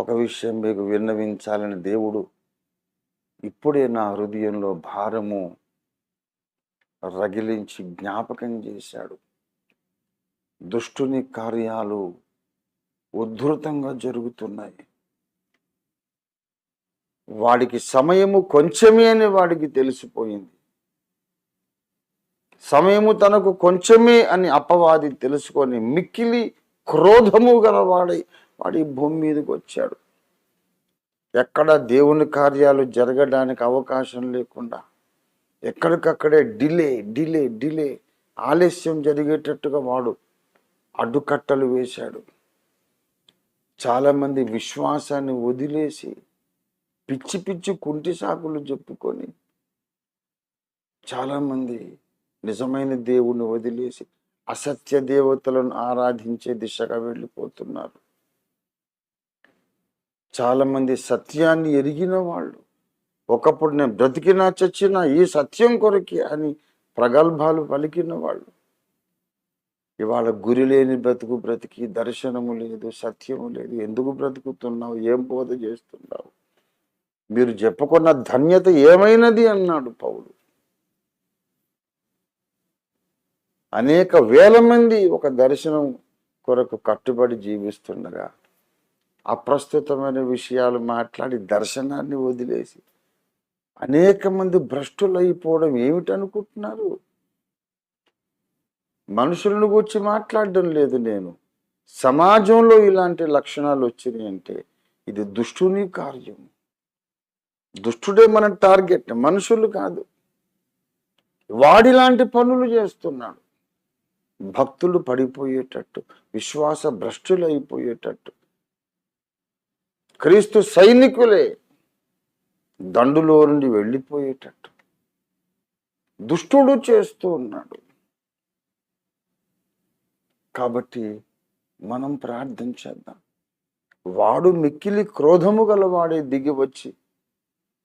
ఒక విషయం మీకు విన్నవించాలని దేవుడు ఇప్పుడే నా హృదయంలో భారము రగిలించి జ్ఞాపకం చేశాడు. దుష్టుని కార్యాలు ఉద్ధృతంగా జరుగుతున్నాయి. వాడికి సమయము కొంచెమే అని వాడికి తెలిసిపోయింది. సమయము తనకు కొంచెమే అని అపవాది తెలుసుకొని మిక్కిలి క్రోధము గలవాడై వాడి భూమి మీదకి వచ్చాడు. ఎక్కడ దేవుని కార్యాలు జరగడానికి అవకాశం లేకుండా ఎక్కడికక్కడే డిలే డిలే డిలే ఆలస్యం జరిగేటట్టుగా వాడు అడ్డుకట్టలు వేశాడు. చాలామంది విశ్వాసాన్ని వదిలేసి పిచ్చి పిచ్చి కుంటి సాకులు చెప్పుకొని చాలామంది నిజమైన దేవుణ్ణి వదిలేసి అసత్య దేవతలను ఆరాధించే దిశగా వెళ్ళిపోతున్నారు. చాలామంది సత్యాన్ని ఎరిగిన వాళ్ళు. ఒకప్పుడు నేను బ్రతికినా చచ్చినా ఈ సత్యం కొరకి అని ప్రగల్భాలు పలికిన వాళ్ళు. ఇవాళ గురి లేని బ్రతుకు బ్రతికి దర్శనము లేదు సత్యము లేదు. ఎందుకు బ్రతుకుతున్నావు? ఏం బోధ చేస్తున్నావు? మీరు చెప్పుకున్న ధన్యత ఏమైనది అన్నాడు పౌలు. అనేక వేల మంది ఒక దర్శనం కొరకు కట్టుబడి జీవిస్తుండగా అప్రస్తుతమైన విషయాలు మాట్లాడి దర్శనాన్ని వదిలేసి అనేక మంది భ్రష్టులైపోవడం ఏమిటనుకుంటున్నారు? మనుషులను గురించి మాట్లాడడం లేదు నేను. సమాజంలో ఇలాంటి లక్షణాలు వచ్చినాయి అంటే ఇది దుష్టుని కార్యం దుష్టుడే మన టార్గెట్ మనుషులు కాదు. వాడిలాంటి పనులు చేస్తున్నాడు. భక్తులు పడిపోయేటట్టు విశ్వాస భ్రష్టులు అయిపోయేటట్టు క్రీస్తు సైనికులే దండులో నుండి వెళ్ళిపోయేటట్టు దుష్టుడు చేస్తూ ఉన్నాడు. కాబట్టి మనం ప్రార్థన చేద్దాం. వాడు మిక్కిలి క్రోధము గల వాడే దిగి వచ్చి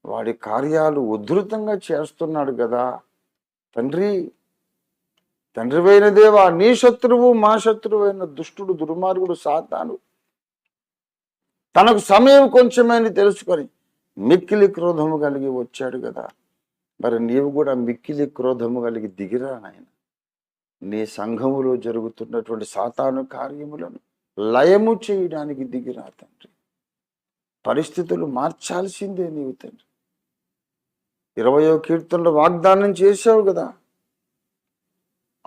వాడి కార్యాలు ఉధృతంగా చేస్తున్నాడు కదా. తండ్రి తండ్రివైన దేవా నీ శత్రువు మా శత్రువైన దుష్టుడు దుర్మార్గుడు సాతాను తనకు సమయం కొంచెమని తెలుసుకొని మిక్కిలి క్రోధము కలిగి వచ్చాడు కదా. మరి నీవు కూడా మిక్కిలి క్రోధము కలిగి దిగిరా నాయన. నీ సంఘములో జరుగుతున్నటువంటి సాతాను కార్యములను లయము చేయడానికి దిగిరా తండ్రి. పరిస్థితులు మార్చాల్సిందే నీవు తండ్రి. ఇరవయో కీర్తనలో వాగ్దానం చేశావు కదా.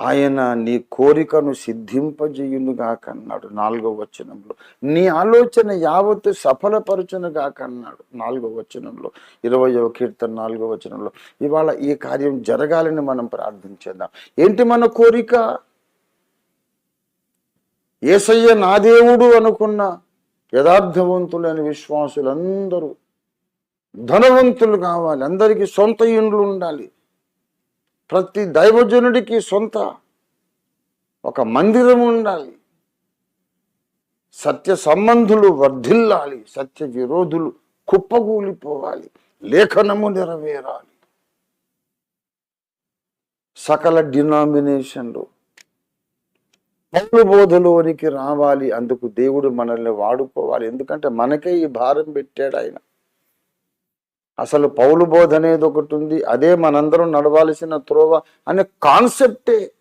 ఆయన నీ కోరికను సిద్ధింపజేయునుగాక అన్నాడు నాలుగో వచనంలో. నీ ఆలోచన యావత్తు సఫలపరచునుగాక అన్నాడు నాలుగో వచనంలో. ఇరవయో కీర్తన నాలుగో వచనంలో. ఇవాళ ఈ కార్యం జరగాలని మనం ప్రార్థించేద్దాం ఏంటి మన కోరిక? ఏసయ్య నా దేవుడు అనుకున్న యథార్థవంతులైన విశ్వాసులందరూ ధనవంతులు కావాలి. అందరికీ సొంత ఇండ్లు ఉండాలి. ప్రతి దైవజనుడికి సొంత ఒక మందిరం ఉండాలి. సత్య సంబంధులు వర్ధిల్లాలి. సత్య విరోధులు కుప్పగూలిపోవాలి లేఖనము నెరవేరాలి. సకల డినామినేషన్లు పౌరు బోధలోనికి రావాలి. అందుకు దేవుడు మనల్ని వాడుకోవాలి. ఎందుకంటే మనకే ఈ భారం పెట్టాడు ఆయన. అసలు పౌలు బోధ అనేది ఒకటి ఉంది. అదే మనందరం నడవాల్సిన త్రోవ అనే కాన్సెప్టే.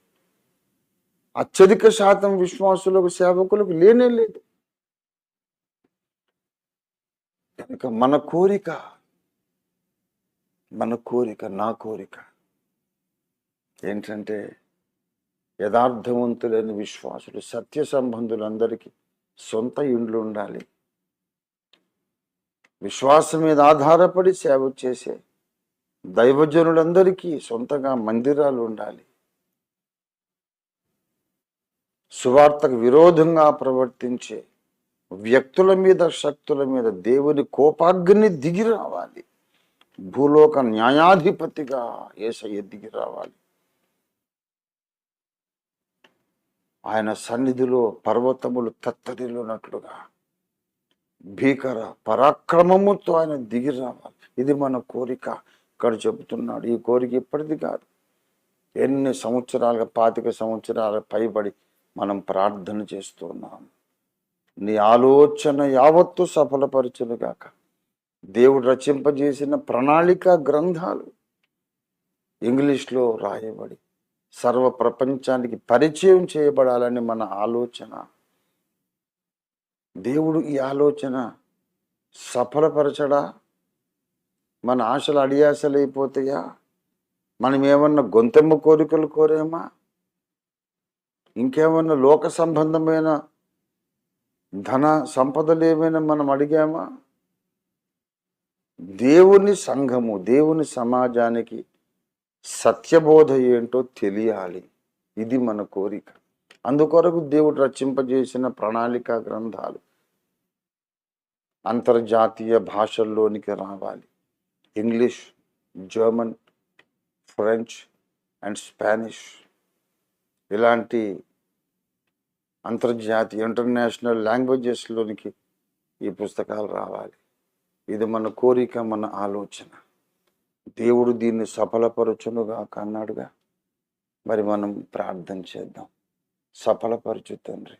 అత్యధిక శాతం విశ్వాసులకు సేవకులకు లేనే లేదు. కనుక మన కోరిక మన కోరిక నా కోరిక ఏంటంటే యథార్థవంతులైన విశ్వాసులు సత్య సంబంధులందరికీ సొంత ఇండ్లు ఉండాలి. విశ్వాసం మీద ఆధారపడి సేవ చేసే దైవజనులందరికీ సొంతగా మందిరాలు ఉండాలి. సువార్తకు విరోధంగా ప్రవర్తించే వ్యక్తుల మీద శక్తుల మీద దేవుని కోపాగ్ని దిగి రావాలి. భూలోక న్యాయాధిపతిగా ఏసయ్య దిగి రావాలి. ఆయన సన్నిధిలో పర్వతములు తత్తరిల్లునట్లుగా భీకర పరాక్రమముతో ఆయన దిగి రావాలి. ఇది మన కోరిక. ఇక్కడ చెబుతున్నాడు ఈ కోరిక ఇప్పటిది కాదు. ఎన్ని సంవత్సరాలుగా పాతిక సంవత్సరాల పైబడి మనం ప్రార్థన చేస్తున్నాం నీ ఆలోచన యావత్తు సఫలపరచునుగాక. దేవుడు రచింపజేసిన ప్రణాళిక గ్రంథాలు ఇంగ్లీష్లో రాయబడి సర్వ ప్రపంచానికి పరిచయం చేయబడాలని మన ఆలోచన. దేవుడు ఈ ఆలోచన సఫలపరచడా? మన ఆశలు అడియాశలు అయిపోతాయా మనం ఏమన్నా గొంతెమ్మ కోరికలు కోరేమా? ఇంకేమన్నా లోక సంబంధమైన ధన సంపదలు ఏమైనా మనం అడిగామా? దేవుని సంఘము దేవుని సమాజానికి సత్యబోధ ఏంటో తెలియాలి. ఇది మన కోరిక. అందుకొరకు దేవుడు రచింపజేసిన ప్రణాళిక గ్రంథాలు. అంతర్జాతీయ భాషల్లోనికి రావాలి. English German French and Spanish. ఇలాంటి అంతర్జాతీయ ఇంటర్నేషనల్ లాంగ్వేజెస్లోనికి ఈ పుస్తకాలు రావాలి. ఇది మన కోరిక మన ఆలోచన. దేవుడు దీన్ని సఫలపరచునుగా కన్నాడుగా. మరి మనం ప్రార్థన చేద్దాం. సఫలపరచు తండ్రి.